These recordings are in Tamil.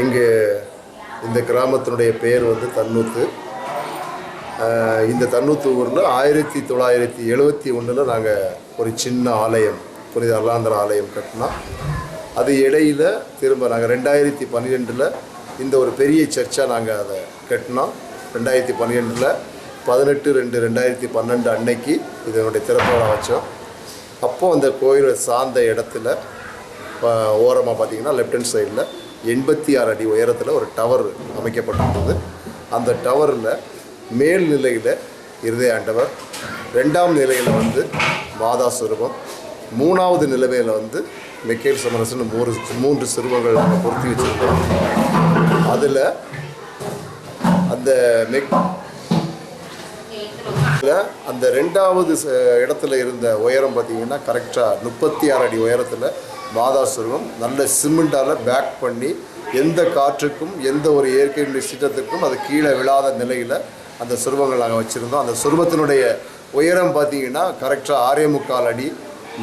இங்கு இந்த கிராமத்தினுடைய பெயர் வந்து தன்னூத்து. இந்த தன்னூத்து ஊரில் ஆயிரத்தி தொள்ளாயிரத்தி எழுபத்தி ஒன்றில் நாங்கள் ஒரு சின்ன ஆலயம் புனித அல்லாந்திர ஆலயம் கட்டினோம். அது இடையில் திரும்ப நாங்கள் ரெண்டாயிரத்தி பன்னிரெண்டில் இந்த ஒரு பெரிய சர்ச்சாக நாங்கள் அதை கட்டினோம். ரெண்டாயிரத்தி பன்னிரெண்டில் பதினெட்டு ரெண்டு ரெண்டாயிரத்தி பன்னெண்டு அன்னைக்கு இதனுடைய திறப்போட வச்சோம். அப்போது அந்த கோயிலை சார்ந்த இடத்துல ஓரமாக பார்த்தீங்கன்னா லெஃப்ட் ஹேண்ட் சைடில் எண்பத்தி ஆறு அடி உயரத்தில் ஒரு டவர் அமைக்கப்பட்டிருந்தது. அந்த டவரில் மேல் நிலையில் இருதய ஆண்டவர் ரெண்டாம் நிலையில் வந்து மாதா சுரூபம் மூணாவது நிலைமையில் வந்து மெக்கேல் சமரசன் மூன்று மூன்று சிறுவங்கள் நாங்கள் பொருத்தி வச்சுருக்கோம் அதில் அந்த மெக் அந்த ரெண்டாவது ச- இடத்துல இருந்த உயரம் பார்த்தீங்கன்னா கரெக்டாக முப்பத்தி ஆறு அடி உயரத்தில் மாதா மாதாசுரம் நல்ல சிமெண்டால் பேக் பண்ணி எந்த காற்றுக்கும் எந்த ஒரு இயற்கை சீற்றத்துக்கும் அது கீழே விழாத நிலையில் அந்த சுருவங்கள் நாங்கள் வச்சுருந்தோம். அந்த சுருவத்தினுடைய உயரம் பார்த்தீங்கன்னா கரெக்டாக ஆறே முக்கால் அடி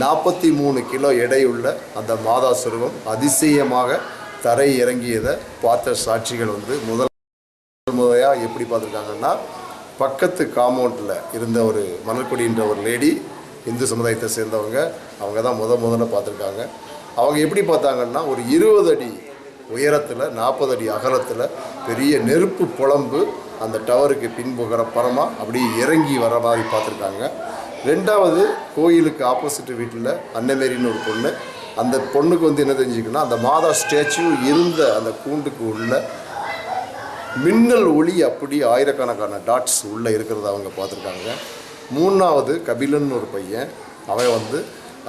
நாற்பத்தி மூணு கிலோ எடையுள்ள அந்த மாதா சுருவம் அதிசயமாக தரை இறங்கியதை பார்த்த சாட்சிகள் வந்து முதல் முறையாக எப்படி பார்த்துருக்காங்கன்னா பக்கத்து காம்பவுண்டில் இருந்த ஒரு மணல்குடின்ற ஒரு லேடி இந்து சமுதாயத்தை சேர்ந்தவங்க அவங்க தான் முத முதல்ல பார்த்துருக்காங்க. அவங்க எப்படி பார்த்தாங்கன்னா ஒரு இருபது அடி உயரத்தில் நாற்பது அடி அகலத்தில் பெரிய நெருப்பு புலம்பு அந்த டவருக்கு பின்புகிற அப்படியே இறங்கி வர மாதிரி பார்த்துருக்காங்க. ரெண்டாவது கோயிலுக்கு ஆப்போசிட் வீட்டில் அன்னமேரின்னு ஒரு பொண்ணு. அந்த பொண்ணுக்கு வந்து என்ன தெரிஞ்சுக்கன்னா அந்த மாதா ஸ்டேச்சு இருந்த அந்த கூண்டுக்கு உள்ள மின்னல் ஒளி அப்படி ஆயிரக்கணக்கான டாட்ஸ் உள்ளே இருக்கிறத அவங்க பார்த்துருக்காங்க. மூணாவது கபிலன் ஒரு பையன் அவன் வந்து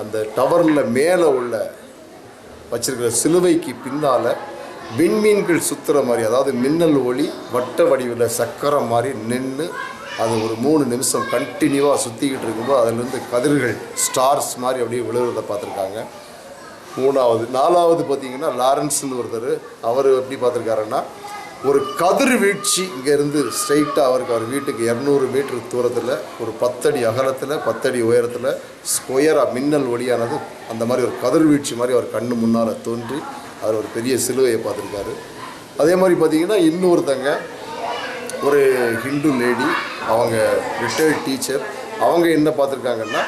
அந்த டவரில் மேலே உள்ள வச்சிருக்கிற சிலுவைக்கு பின்னால் விண்மீன்கள் சுற்றுற மாதிரி அதாவது மின்னல் ஒளி வட்ட வடிவில் சக்கரம் மாதிரி நின்று அது ஒரு மூணு நிமிஷம் கண்டினியூவாக சுற்றிக்கிட்டு இருக்கும்போது அதுலேருந்து கதிர்கள் ஸ்டார்ஸ் மாதிரி அப்படியே விழுகிறத பார்த்துருக்காங்க. மூணாவது நாலாவது பார்த்தீங்கன்னா லாரன்ஸ்னு ஒருத்தர் அவர் எப்படி பார்த்துருக்காருன்னா ஒரு கதிர் வீழ்ச்சி இங்கேருந்து ஸ்ட்ரைட்டாக அவருக்கு அவர் வீட்டுக்கு இரநூறு மீட்டர் தூரத்தில் ஒரு பத்தடி அகலத்தில் பத்தடி உயரத்தில் ஸ்கொயராக மின்னல் ஒளியானது அந்த மாதிரி ஒரு கதிர் வீழ்ச்சி மாதிரி அவர் கண்ணு முன்னால் தோன்றி அவர் ஒரு பெரிய சிலுவையை பார்த்துருக்காரு. அதே மாதிரி பார்த்தீங்கன்னா இன்னொருத்தங்க ஒரு ஹிந்து லேடி அவங்க ரிட்டையர்ட் டீச்சர் அவங்க என்ன பார்த்துருக்காங்கன்னா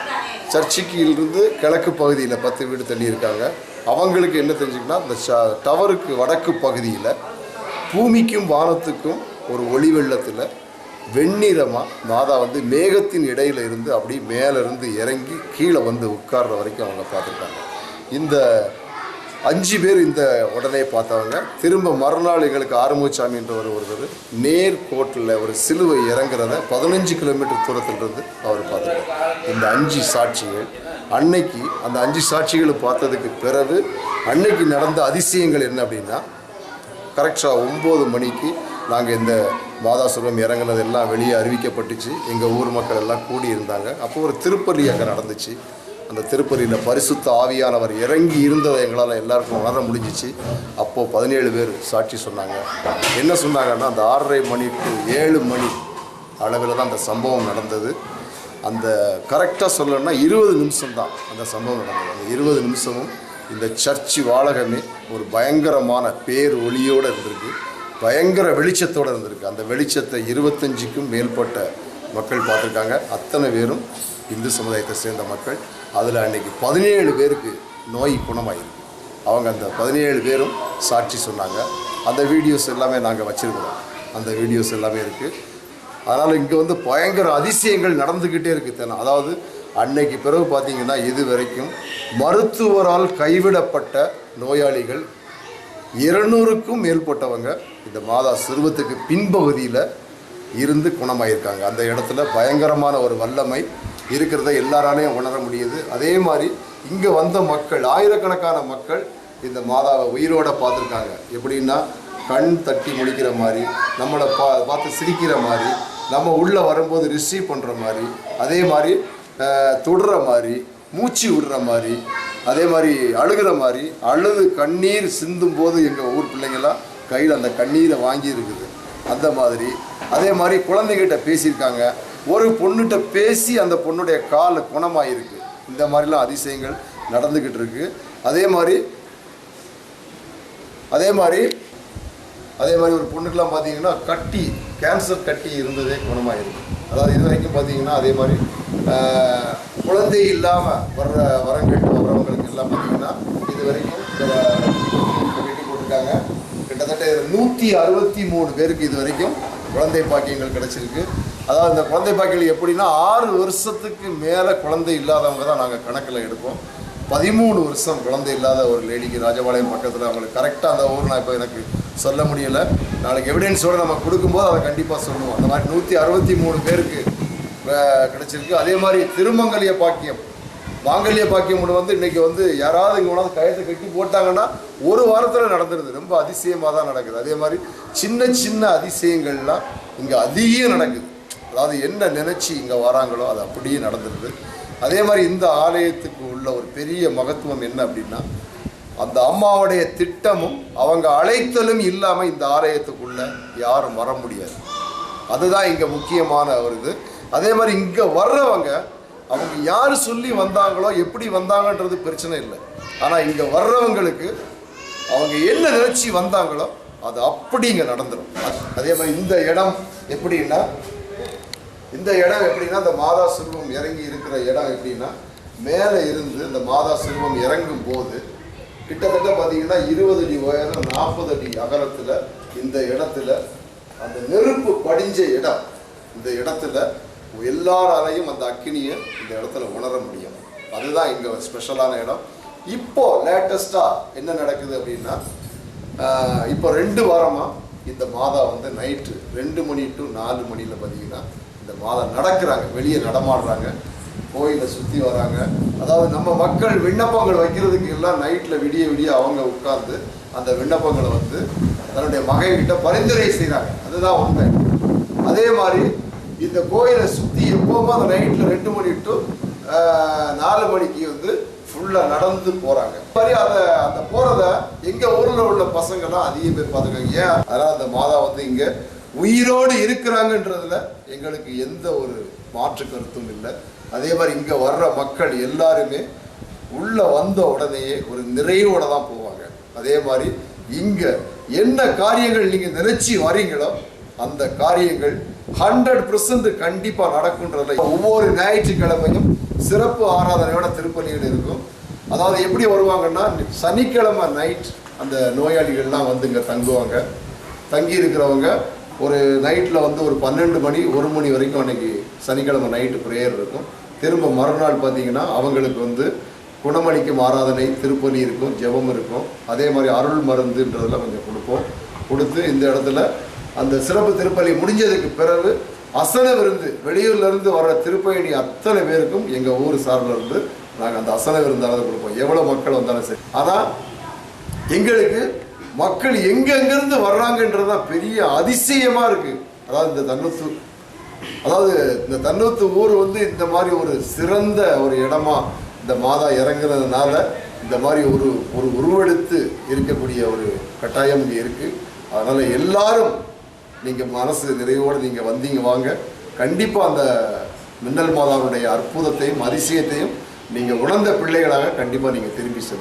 சர்ச்சுக்கு கிழக்கு பகுதியில் பத்து வீடு தள்ளி இருக்காங்க. அவங்களுக்கு என்ன தெரிஞ்சுக்கன்னா இந்த ச- டவருக்கு வடக்கு பகுதியில் பூமிக்கும் வானத்துக்கும் ஒரு ஒளி வெள்ளத்தில் வெண்ணிறமாக மாதா வந்து மேகத்தின் இடையில இருந்து அப்படியே மேலேருந்து இறங்கி கீழே வந்து உட்கார்ற வரைக்கும் அவங்க பார்த்துருக்காங்க. இந்த அஞ்சு பேர் இந்த உடனே பார்த்தவங்க திரும்ப மறுநாள் எங்களுக்கு ஆறுமுகசாமின்றவர் ஒரு ஒருத்தர் நேர் கோட்டில் ஒரு சிலுவை இறங்குறத பதினஞ்சு கிலோமீட்டர் தூரத்திலிருந்து அவர் பார்த்துருக்காரு. இந்த அஞ்சு சாட்சிகள் அன்னைக்கு அந்த அஞ்சு சாட்சிகளை பார்த்ததுக்கு பிறகு அன்னைக்கு நடந்த அதிசயங்கள் என்ன அப்படின்னா கரெக்டாக ஒம்பது மணிக்கு நாங்கள் இந்த மாதாசுரம் இறங்குனது எல்லாம் வெளியே அறிவிக்கப்பட்டுச்சு. எங்கள் ஊர் மக்கள் எல்லாம் கூடி இருந்தாங்க அப்போ ஒரு திருப்பலி அங்கே நடந்துச்சு. அந்த திருப்பலியில் பரிசுத்த ஆவியானவர் இறங்கி இருந்ததை எங்களால் எல்லாருக்கும் உணர முடிஞ்சிச்சு. அப்போது பதினேழு பேர் சாட்சி சொன்னாங்க. என்ன சொன்னாங்கன்னா அந்த ஆறரை மணி டு ஏழு மணி அளவில் தான் அந்த சம்பவம் நடந்தது. அந்த கரெக்டாக சொல்லணும்னா இருபது நிமிஷம் தான் அந்த சம்பவம் நடந்தது. அந்த இருபது நிமிஷமும் இந்த சர்ச்சு வாழகமே ஒரு பயங்கரமான பேர் ஒளியோடு இருந்திருக்கு. பயங்கர வெளிச்சத்தோடு இருந்திருக்கு. அந்த வெளிச்சத்தை இருபத்தஞ்சிக்கும் மேற்பட்ட மக்கள் பார்த்துருக்காங்க. அத்தனை பேரும் இந்து சமுதாயத்தை சேர்ந்த மக்கள். அதில் அன்னைக்கு பதினேழு பேருக்கு நோய் குணமாயிருக்கு. அவங்க அந்த பதினேழு பேரும் சாட்சி சொன்னாங்க. அந்த வீடியோஸ் எல்லாமே நாங்கள் வச்சுருக்கிறோம். அந்த வீடியோஸ் எல்லாமே இருக்குது அதனால் இங்கே வந்து பயங்கர அதிசயங்கள் நடந்துக்கிட்டே இருக்குது தென அதாவது அன்னைக்கு பிறகு பார்த்தீங்கன்னா இது வரைக்கும் மருத்துவரால் கைவிடப்பட்ட நோயாளிகள் இருநூறுக்கும் மேற்பட்டவங்க இந்த மாதா சிறுவத்துக்கு பின்பகுதியில் இருந்து குணமாயிருக்காங்க. அந்த இடத்துல பயங்கரமான ஒரு வல்லமை இருக்கிறத எல்லாராலையும் உணர முடியுது. அதே மாதிரி இங்கே வந்த மக்கள் ஆயிரக்கணக்கான மக்கள் இந்த மாதாவை உயிரோட பார்த்துருக்காங்க. எப்படின்னா கண் தட்டி முடிக்கிற மாதிரி நம்மளை பா பார்த்து சிரிக்கிற மாதிரி நம்ம உள்ளே வரும்போது ரிசீவ் பண்ணுற மாதிரி அதே மாதிரி தொடுற மாதிரி மூச்சு விடுற மாதிரி அதே மாதிரி அழுகிற மாதிரி அழுது கண்ணீர் சிந்தும் போது எங்கள் ஊர் பிள்ளைங்களாம் கையில் அந்த கண்ணீரை வாங்கி இருக்குது. அந்த மாதிரி. அதே மாதிரி குழந்தைகிட்ட பேசியிருக்காங்க. ஒரு பொண்ணுகிட்ட பேசி அந்த பொண்ணுடைய கால் குணமாயிருக்கு. இந்த மாதிரிலாம் அதிசயங்கள் நடந்துக்கிட்டு இருக்கு. அதே மாதிரி அதே மாதிரி அதே மாதிரி ஒரு பொண்ணுக்கெல்லாம் பார்த்தீங்கன்னா கட்டி கேன்சர் கட்டி இருந்ததே குணமாயிருக்கு. அதாவது இது வரைக்கும் பார்த்தீங்கன்னா அதே மாதிரி குழந்தை இல்லாமல் வர்ற வரங்கள் வர்றவங்களுக்கு எல்லாம் பார்த்தீங்கன்னா இது வரைக்கும் இந்த கட்டி போட்டிருக்காங்க. கிட்டத்தட்ட நூற்றி அறுபத்தி மூணு பேருக்கு இது வரைக்கும் குழந்தை பாக்கியங்கள் கிடச்சிருக்கு. அதாவது இந்த குழந்தை பாக்கியங்கள் எப்படின்னா ஆறு வருஷத்துக்கு மேலே குழந்தை இல்லாதவங்க தான் நாங்கள் கணக்கில் எடுப்போம். பதிமூணு வருஷம் குழந்தை இல்லாத ஒரு லேடிக்கு ராஜபாளையம் பக்கத்தில் அவங்களுக்கு கரெக்டாக அந்த ஊர் நான் இப்போ எனக்கு சொல்ல முடியலை. நாளைக்கு எவிடன்ஸோடு நம்ம கொடுக்கும்போது அதை கண்டிப்பாக சொல்லுவோம் அந்த மாதிரி நூற்றி அறுபத்தி மூணு பேருக்கு கிடைச்சிருக்கு. அதே மாதிரி திருமங்கலிய பாக்கியம். மாங்கல்ய பாக்கியம் ஒன்று வந்து இன்றைக்கி வந்து யாராவது இங்கே கொண்டாந்து கயத்தை கட்டி போட்டாங்கன்னா ஒரு வாரத்தில் நடந்துருது. ரொம்ப அதிசயமாக தான் நடக்குது. அதே மாதிரி சின்ன சின்ன அதிசயங்கள்லாம் இங்கே அதிகம் நடக்குது. அதாவது என்ன நினச்சி இங்கே வராங்களோ அது அப்படியே நடந்துருது. அதே மாதிரி இந்த ஆலயத்துக்கு உள்ள ஒரு பெரிய மகத்துவம் என்ன அப்படின்னா அந்த அம்மாவுடைய திட்டமும் அவங்க அழைத்தலும் இல்லாமல் இந்த ஆலயத்துக்குள்ள யாரும் வர முடியாது. அதுதான் இங்கே முக்கியமான ஒரு இது. அதே மாதிரி இங்கே வர்றவங்க அவங்க யார் சொல்லி வந்தாங்களோ எப்படி வந்தாங்கன்றது பிரச்சனை இல்லை. ஆனால் இங்கே வர்றவங்களுக்கு அவங்க என்ன நினச்சி வந்தாங்களோ அது அப்படி இங்கே நடந்துடும் அதே மாதிரி இந்த இடம் எப்படின்னா இந்த இடம் எப்படின்னா இந்த மாதா சிறுவம் இறங்கி இருக்கிற இடம் எப்படின்னா மேலே இருந்து இந்த மாதா சிறுவம் இறங்கும் போது கிட்டத்தட்ட பார்த்தீங்கன்னா இருபது அடி உயரம் நாற்பது அடி அகலத்தில் இந்த இடத்துல அந்த நெருப்பு படிஞ்ச இடம் இந்த இடத்துல எல்லாராலையும் அந்த அக்கினியை இந்த இடத்துல உணர முடியும். அதுதான் இங்கே ஸ்பெஷலான இடம். இப்போ லேட்டஸ்ட்டாக என்ன நடக்குது அப்படின்னா இப்போ ரெண்டு வாரமாக இந்த மாதா வந்து நைட்டு ரெண்டு மணி டு நாலு மணியில் பார்த்தீங்கன்னா இந்த மாதா நடக்கிறாங்க வெளியே நடமாடுறாங்க கோயிலை சுற்றி வராங்க. அதாவது நம்ம மக்கள் விண்ணப்பங்கள் வைக்கிறதுக்கு எல்லாம் நைட்டில் விடிய விடிய அவங்க உட்கார்ந்து அந்த விண்ணப்பங்களை வந்து தன்னுடைய மகைகிட்ட பரிந்துரை செய்கிறாங்க அதுதான் உண்மை. அதே மாதிரி இந்த கோயிலை சுற்றி எப்போவுமே அந்த நைட்டில் ரெண்டு மணி டு நாலு மணிக்கு வந்து ஃபுல்லாக நடந்து போகிறாங்க மாதிரி அந்த அந்த போகிறத எங்கள் ஊரில் உள்ள பசங்கள்லாம் அதிகம் பேர் பார்த்துருக்காங்க. ஏன்? அதனால் அந்த மாதா வந்து இங்கே உயிரோடு இருக்கிறாங்கன்றதுல எங்களுக்கு எந்த ஒரு மாற்று கருத்தும் இல்லை. அதே மாதிரி இங்கே வர்ற மக்கள் எல்லாருமே உள்ளே வந்த உடனேயே ஒரு நிறைவோடு தான் போவாங்க. அதே மாதிரி இங்கே என்ன காரியங்கள் நீங்கள் நினைச்சி வரீங்களோ அந்த காரியங்கள் ஹண்ட்ரட் பர்சன்ட் கண்டிப்பாக நடக்குன்றதுல ஒவ்வொரு ஞாயிற்றுக்கிழமையும் சிறப்பு ஆராதனையோட திருப்பலிகள் இருக்கும். அதாவது எப்படி வருவாங்கன்னா சனிக்கிழமை நைட் அந்த நோயாளிகள்லாம் வந்து இங்கே தங்குவாங்க. தங்கி இருக்கிறவங்க ஒரு நைட்டில் வந்து ஒரு பன்னெண்டு மணி ஒரு மணி வரைக்கும் அன்னைக்கு சனிக்கிழமை நைட்டு ப்ரேயர் இருக்கும். திரும்ப மறுநாள் பார்த்தீங்கன்னா அவங்களுக்கு வந்து குணமளிக்கும் ஆராதனை திருப்பலி இருக்கும் ஜெபம் இருக்கும். அதே மாதிரி அருள் மருந்துன்றதெல்லாம் கொஞ்சம் கொடுப்போம். கொடுத்து இந்த இடத்துல அந்த சிறப்பு திருப்பலி முடிஞ்சதுக்கு பிறகு அசன விருந்து வெளியூர்லேருந்து வர திருப்பயணி அத்தனை பேருக்கும் எங்கள் ஊர் சார்பில் நாங்கள் அந்த அசன விருந்தானதை கொடுப்போம். எவ்வளோ மக்கள் வந்தாலும் சரி. ஆனால் எங்களுக்கு மக்கள் எங்கெங்கிருந்து வர்றாங்கன்றது தான் பெரிய அதிசயமாக இருக்குது அதாவது இந்த தன்னூத்து அதாவது இந்த தன்னூத்து ஊர் வந்து இந்த மாதிரி ஒரு சிறந்த ஒரு இடமா இந்த மாதா இறங்குறதுனால இந்த மாதிரி ஒரு ஒரு உருவெடுத்து இருக்கக்கூடிய ஒரு கட்டாயம் இங்கே இருக்குது அதனால் எல்லாரும் நீங்கள் மனசு நிறைவோடு நீங்கள் வந்தீங்க வாங்க. கண்டிப்பாக அந்த மின்னல் மாதாவுடைய அற்புதத்தையும் அதிசயத்தையும் நீங்கள் உணர்ந்த பிள்ளைகளாக கண்டிப்பாக நீங்கள் திரும்பி செல்லுங்கள்